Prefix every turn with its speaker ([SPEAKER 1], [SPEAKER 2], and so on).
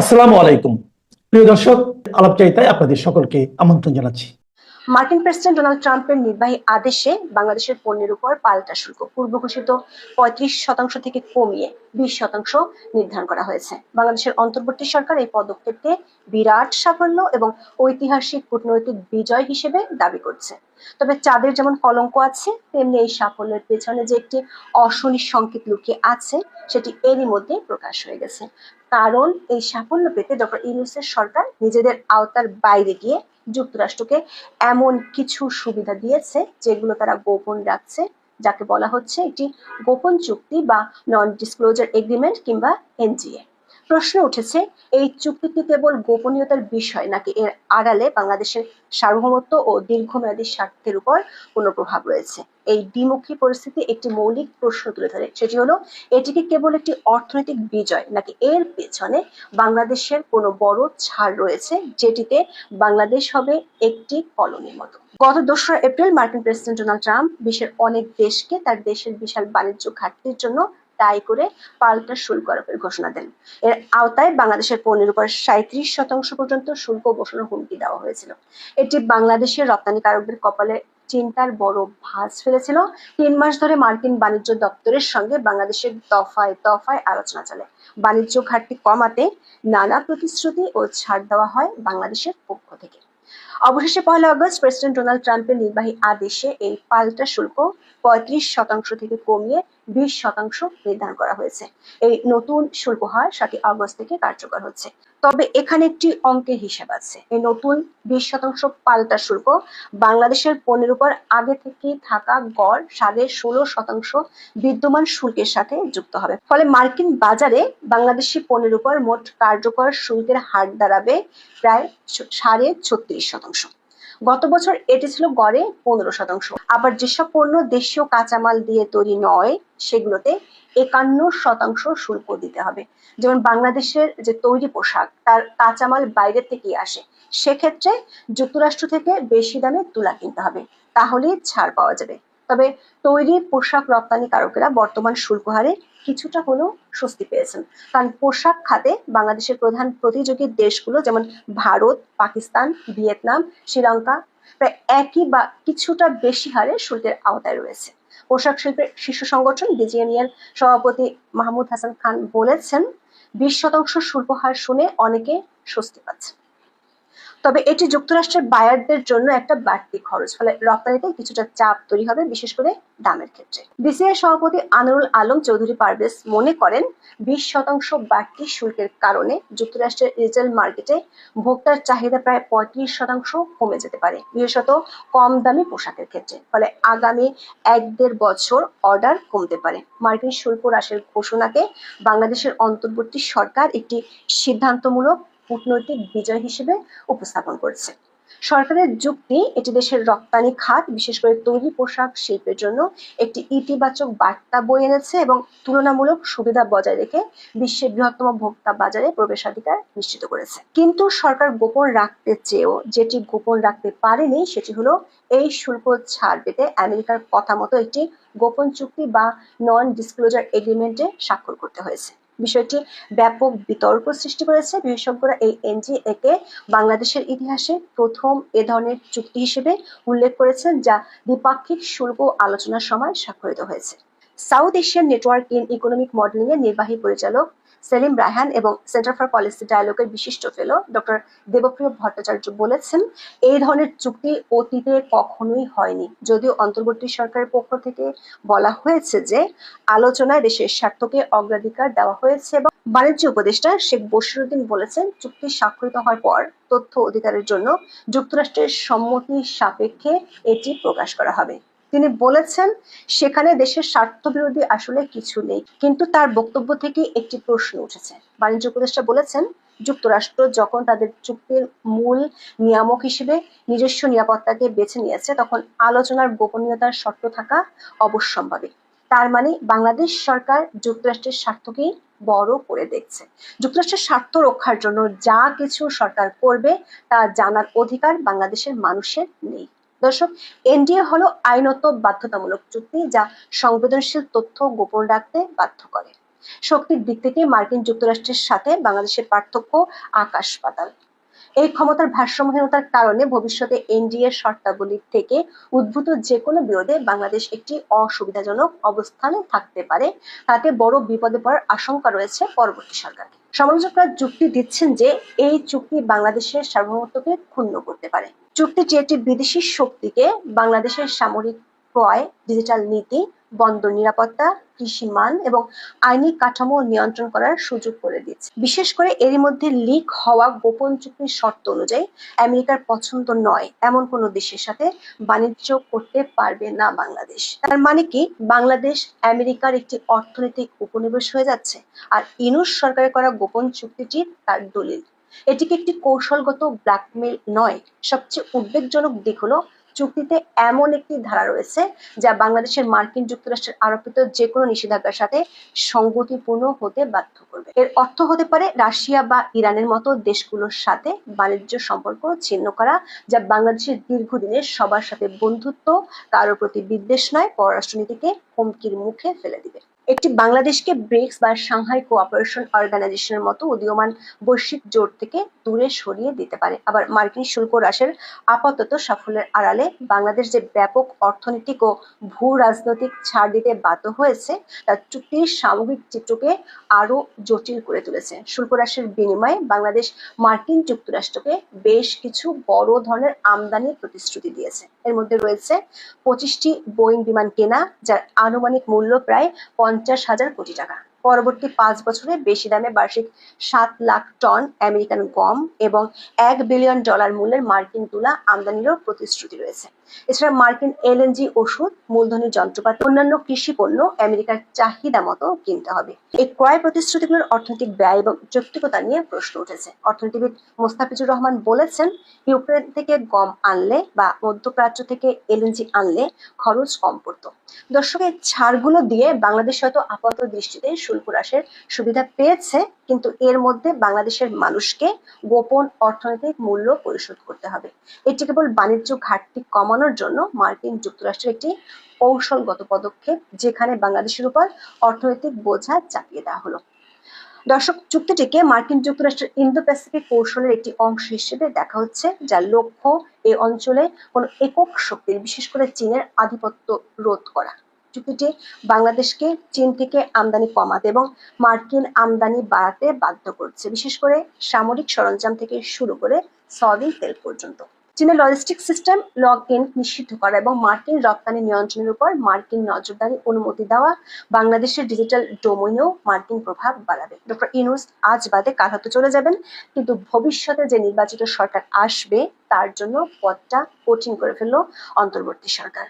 [SPEAKER 1] আসসালামু আলাইকুম। প্রিয় দর্শক আলাপচারিতায় আপনাদের সকলকে আমন্ত্রণ জানাচ্ছি।
[SPEAKER 2] মার্কিন প্রেসিডেন্ট ডোনাল্ড ট্রাম্পের নির্বাহী আদেশে বাংলাদেশের পণ্যের উপর পাল্টা শুল্ক পূর্ব ঘোষিত পঁয়ত্রিশ শতাংশ থেকে কমিয়ে বিশ শতাংশ নির্ধারণ করা হয়েছে। বাংলাদেশের অন্তর্বর্তী সরকার এই পদক্ষেপকে বিরাট সাফল্য এবং ঐতিহাসিক কূটনৈতিক বিজয় হিসেবে দাবি করছে। তবে চাঁদের যেমন কলঙ্ক আছে, তেমনি এই সাফল্যের পেছনে যে একটি অশনি সংকেত লুকিয়ে আছে, সেটি এরই মধ্যে প্রকাশ হয়ে গেছে। কারণ এই সাফল্য পেতে ডক্টর ইউনুসের সরকার নিজেদের আওতার বাইরে গিয়ে যুক্তরাষ্ট্রকে এমন কিছু সুবিধা দিয়েছে যেগুলো তারা গোপন রাখছে, যাকে বলা হচ্ছে একটি গোপন চুক্তি বা নন ডিসক্লোজার এগ্রিমেন্ট কিংবা এনজিএ প্রশ্ন উঠেছে, এই চুক্তিটি কেবল গোপনীয়তার বিষয় নাকি এর আড়ালে বাংলাদেশের সার্বভৌমত্ব ও দীর্ঘমেয়াদী স্বার্থের উপর কোনো প্রভাব রয়েছে? এই দ্বিমুখী পরিস্থিতি একটি মৌলিক প্রশ্ন তুলে ধরে। সেটি হলো, এটি কি কেবল একটি অর্থনৈতিক বিজয় নাকি এর পেছনে বাংলাদেশের কোনো বড় ছাড় রয়েছে যেটিতে বাংলাদেশ হবে একটি কলোনির মতো? গত দোসরা এপ্রিল মার্কিন প্রেসিডেন্ট ডোনাল্ড ট্রাম্প বিশ্বের অনেক দেশকে তার দেশের বিশাল বাণিজ্য ঘাটতির জন্য দায়ী করে পাল্টা শুল্ক আরোপের ঘোষণা দেন। এর আওতায় বাংলাদেশের পণ্যের উপর সাঁত্রিশ শতাংশ পর্যন্ত শুল্ক বসানোর হুমকি দেওয়া হয়েছিল। এটি বাংলাদেশের রপ্তানিকারকদের কপালে চিন্তার বড় ভাঁজ ফেলেছিল। তিন মাস ধরে মার্কিন বাণিজ্য দপ্তরের সঙ্গে বাংলাদেশের দফায় দফায় আলোচনা চলে। বাণিজ্য ঘাটতি কমাতে নানা প্রতিশ্রুতি ও ছাড় দেওয়া হয় বাংলাদেশের পক্ষ থেকে। অবশেষে পয়লা আগস্ট প্রেসিডেন্ট ডোনাল্ড ট্রাম্পের নির্বাহী আদেশে এই পাল্টা শুল্ক পঁয়ত্রিশ শতাংশ থেকে কমিয়ে বিশ শতাংশ নির্ধারণ করা হয়েছে। এই নতুন শুল্ক হার সাতই আগস্ট থেকে কার্যকর হচ্ছে। তবে এখানে একটি অঙ্কের হিসাব আছে। এই নতুন বিশ শতাংশ পাল্টা শুল্ক বাংলাদেশের পণ্যের উপর আগে থেকে থাকা গড় সাড়ে ষোলো শতাংশ বিদ্যমান শুল্কের সাথে যুক্ত হবে। ফলে মার্কিন বাজারে বাংলাদেশি পণ্যের উপর মোট কার্যকর শুল্কের হার দাঁড়াবে প্রায় সাড়ে ছত্রিশ শতাংশ। গত বছর এটি ছিল গড়ে পনেরো শতাংশ। আবার যেসব পণ্য দেশীয় কাঁচামাল দিয়ে তৈরি নয়, সেগুলোতে একান্ন শতাংশ শুল্ক দিতে হবে। যেমন বাংলাদেশের যে তৈরি পোশাক, তার কাঁচামাল বাইরে থেকে আসে। সেক্ষেত্রে যুক্তরাষ্ট্র থেকে বেশি দামে তুলা কিনতে হবে। তাহলেই ছাড় পাওয়া যাবে। তবে তৈরি পোশাক রপ্তানি রপ্তানিকারকেরা বর্তমান শুল্ক হারে কিছুটা হলেও স্বস্তি পেয়েছেন। কারণ পোশাক খাতে বাংলাদেশের প্রধান প্রতিযোগী দেশগুলো যেমন ভারত, পাকিস্তান, ভিয়েতনাম, শ্রীলঙ্কা প্রায় একই বা কিছুটা বেশি হারে শুল্কের আওতায় রয়েছে। পোশাক শিল্পের শীর্ষ সংগঠন বিজিএমইএর সভাপতি মাহমুদ হাসান খান বলেছেন, বিশ শতাংশ শুল্ক হার শুনে অনেকে স্বস্তি পাচ্ছে তবে এটি যুক্তরাষ্ট্রের বায়ারদের জন্য একটা বাড়তি খরচ, ফলে রপ্তানিতে কিছুটা চাপ তৈরি হবে, বিশেষ করে দামের ক্ষেত্রে। বিসিআই সভাপতি আনোয়ারুল আলম চৌধুরী পারভেজ মনে করেন, বিশ শতাংশ বাড়তি শুল্কের কারণে যুক্তরাষ্ট্রের রিটেল মার্কেটে ভোক্তার চাহিদা প্রায় পঁয়ত্রিশ শতাংশ কমে যেতে পারে, বিশেষত কম দামি পোশাকের ক্ষেত্রে, ফলে আগামী এক দেড় বছর অর্ডার কমতে পারে। মার্কিন শুল্ক হ্রাসের ঘোষণাকে বাংলাদেশের অন্তর্বর্তী সরকার একটি সিদ্ধান্তমূলক কূটনৈতিক বিজয় হিসেবে উপস্থাপন করছে। সরকারের যুক্তি, এটি দেশের রপ্তানি খাত, বিশেষ করে তৈরি পোশাক শিল্পের জন্য একটি ইতিবাচক বার্তা বয়ে এনেছে এবং তুলনামূলক সুবিধা বজায় রেখে বিশ্বের বৃহত্তম ভোক্তা বাজারে প্রবেশাধিকার নিশ্চিত করেছে। কিন্তু সরকার গোপন রাখতে চেয়েও, যেটি গোপন রাখতে পারেনি, সেটি হলো এই শুল্ক ছাড় পেতে আমেরিকার কথা মতো একটি গোপন চুক্তি বা নন ডিসক্লোজার এগ্রিমেন্টে স্বাক্ষর করতে হয়েছে। বিষয়টি ব্যাপক বিতর্ক সৃষ্টি করেছে। বিশেষজ্ঞরা এই এনজি একে বাংলাদেশের ইতিহাসে প্রথম এ ধরনের চুক্তি হিসেবে উল্লেখ করেছেন, যা দ্বিপাক্ষিক শুল্ক আলোচনার সময় স্বাক্ষরিত হয়েছে। South Asian Network in Economic Modeling এর নির্বাহী পরিচালক সেলিম রায়হান এবং সেন্টার ফর পলিসি ডায়ালগের বিশিষ্ট ফেলো ডক্টর দেবপ্রিয় ভট্টাচার্য বলেছেন, এই ধরনের চুক্তি অতীতে কখনোই হয়নি। যদিও অন্তর্বর্তী সরকারের পক্ষ থেকে বলা হয়েছে যে, আলোচনায় দেশের স্বার্থকে অগ্রাধিকার দেওয়া হয়েছে এবং বাণিজ্য উপদেষ্টা শেখ বশিরুদ্দিন বলেছেন, চুক্তি স্বাক্ষরিত হওয়ার পর তথ্য অধিকারের জন্য যুক্তরাষ্ট্রের সম্মতি সাপেক্ষে এটি প্রকাশ করা হবে। তিনি বলেছেন, সেখানে দেশের স্বার্থ বিরোধী আসলে কিছু নেই। কিন্তু তার বক্তব্য থেকে একটি প্রশ্ন উঠেছে। বাণিজ্য উপদেষ্টা বলেছেন, যুক্তরাষ্ট্র যখন তাদের চুক্তির মূল নিয়ামক হিসেবে নিজস্ব নিরাপত্তাকে বেছে নিয়েছে, তখন আলোচনার গোপনীয়তার শর্ত থাকা অবশ্যম্ভাবী। তার মানে বাংলাদেশ সরকার যুক্তরাষ্ট্রের স্বার্থকেই বড় করে দেখছে। যুক্তরাষ্ট্রের স্বার্থ রক্ষার জন্য যা কিছু সরকার করবে, তা জানার অধিকার বাংলাদেশের মানুষের নেই। দর্শক, এনডিএ হলো আইনত বাধ্যতামূলক চুক্তি যা সংবেদনশীল তথ্য গোপন রাখতে বাধ্য করে। শক্তির দিক থেকে মার্কিন যুক্তরাষ্ট্রের সাথে বাংলাদেশের পার্থক্য আকাশ পাতাল। এই ক্ষমতার ভারসাম্যহীনতার কারণে ভবিষ্যতে এনডিএর শর্তাবলী থেকে উদ্ভূত যে কোনো বিরোধে বাংলাদেশ একটি অসুবিধাজনক অবস্থানে থাকতে পারে। তাতে বড় বিপদে পড়ার আশঙ্কা রয়েছে পরবর্তী সরকারকে। সমালোচকরা যুক্তি দিচ্ছেন যে এই চুক্তি বাংলাদেশের সার্বভৌমত্বকে ক্ষুণ্ণ করতে পারে। চুক্তিটি একটি বিদেশি শক্তিকে বাংলাদেশের সামরিক ক্রয় ডিজিটাল নীতি বন্দর নিরাপত্তা, কৃষি মান এবং আইনি কাঠামো নিয়ন্ত্রণ করার সুযোগ করে দিচ্ছে বিশেষ করে এরই মধ্যে লিক হওয়া গোপন চুক্তির শর্ত অনুযায়ী আমেরিকার পছন্দ নয় এমন কোনো দেশের সাথে বাণিজ্য করতে পারবে না বাংলাদেশ। তার মানে কি? বাংলাদেশ আমেরিকার একটি অর্থনৈতিক উপনিবেশ হয়ে যাচ্ছে আর ইনুস সরকারের করা গোপন চুক্তিটি তার দলিল। এটিকে একটি কৌশলগত ব্ল্যাকমেল নয়, সবচেয়ে উদ্বেগজনক দিক হলো চুক্তিতে এমন একটি ধারা রয়েছে যা বাংলাদেশের মার্কিন যুক্তরাষ্ট্রের আরোপিত যে কোনো নিষেধাজ্ঞার সাথে সংগতিপূর্ণ হতে বাধ্য করবে। এর অর্থ হতে পারে রাশিয়া বা ইরানের মতো দেশগুলোর সাথে বাণিজ্য সম্পর্ক ছিন্ন করা, যা বাংলাদেশের দীর্ঘদিনের সবার সাথে বন্ধুত্ব কারোর প্রতি বিদ্বেষ নয়, পররাষ্ট্রনীতিকে হুমকির মুখে ফেলে দিবে। একটি বাংলাদেশকে ব্রিক্স বা সাংহাই কোঅপারেশন অর্গানাইজেশনের মতো উদীয়মান বৈশ্বিক জোট থেকে দূরে সরিয়ে দিতে পারে। আবার মার্কিন শুল্ক হ্রাসের আপাতত সাফল্যের আড়ালে বাংলাদেশ যে ব্যাপক অর্থনৈতিক ও ভূ রাজনৈতিক ছাড় দিতে বাধ্য হয়েছে তা চুক্তির সামগ্রিক চিত্রকে আরও জটিল করে তুলেছে। শুল্ক হ্রাসের বিনিময়ে বাংলাদেশ মার্কিন যুক্তরাষ্ট্রকে বেশ কিছু বড় ধরনের আমদানির প্রতিশ্রুতি দিয়েছে। এর মধ্যে রয়েছে পঁচিশটি বোয়িং বিমান কেনা, যার আনুমানিক মূল্য প্রায় পঞ্চাশ হাজার কোটি টাকা। পরবর্তী পাঁচ বছরে বেশি দামে বার্ষিক সাত লাখ টন আমেরিকান গম এবং এক বিলিয়ন ডলার মূল্যের মার্কিন তুলা আমদানিরও প্রতিশ্রুতি রয়েছে। এছাড়া মার্কিন এলএনজি ওষুধ মূলধনী যন্ত্রপাতি, অন্যান্য কৃষি পণ্য আমেরিকার চাহিদা মতো কিনতে হবে। এই ক্রয় প্রতিশ্রুতিগুলোর অর্থনৈতিক ব্যয় এবং যৌক্তিকতা নিয়ে প্রশ্ন উঠেছে। অর্থনীতিবিদ মোস্তাফিজুর রহমান বলেছেন, ইউক্রেন থেকে গম আনলে বা মধ্যপ্রাচ্য থেকে এলএনজি আনলে খরচ কম পড়তো। দর্শকের ছাড়গুলো দিয়ে বাংলাদেশ হয়তো আপাত দৃষ্টিতে শুল্ক হ্রাসের সুবিধা পেয়েছে, কিন্তু এর মধ্যে বাংলাদেশের মানুষকে গোপন অর্থনৈতিক মূল্য পরিশোধ করতে হবে। এটি কেবল বাণিজ্য ঘাটতি কমানোর জন্য মার্কিন যুক্তরাষ্ট্রের একটি কৌশলগত পদক্ষেপ যেখানে বাংলাদেশের উপর অর্থনৈতিক বোঝা চাপিয়ে দেওয়া হলো। দর্শক, চুক্তিটিকে মার্কিন যুক্তরাষ্ট্রের ইন্দো প্যাসিফিক কৌশলের একটি অংশ হিসেবে দেখা হচ্ছে, যার লক্ষ্য এই অঞ্চলে কোনো একক শক্তির বিশেষ করে চীনের আধিপত্য রোধ করা। চুক্তিটি বাংলাদেশকে চীন থেকে আমদানি কমাতে এবং মার্কিন আমদানি বাড়াতে বাধ্য করছে, বিশেষ করে সামরিক সরঞ্জাম থেকে শুরু করে সয়াবিন তেল পর্যন্ত। চীনের লজিস্টিক সিস্টেম লগ ইন নিষিদ্ধ করা এবং মার্কিন রপ্তানি নিয়ন্ত্রণের উপর মার্কিন নজরদারি অনুমতি দেওয়া বাংলাদেশের ডিজিটাল ডোমেনেও মার্কিন প্রভাব বাড়াবে। ডক্টর ইনুস আজ বাদে কাল হতে চলে যাবেন, কিন্তু ভবিষ্যতে যে নির্বাচিত সরকার আসবে, তার জন্য পথটা কঠিন করে ফেলল অন্তর্বর্তী সরকার।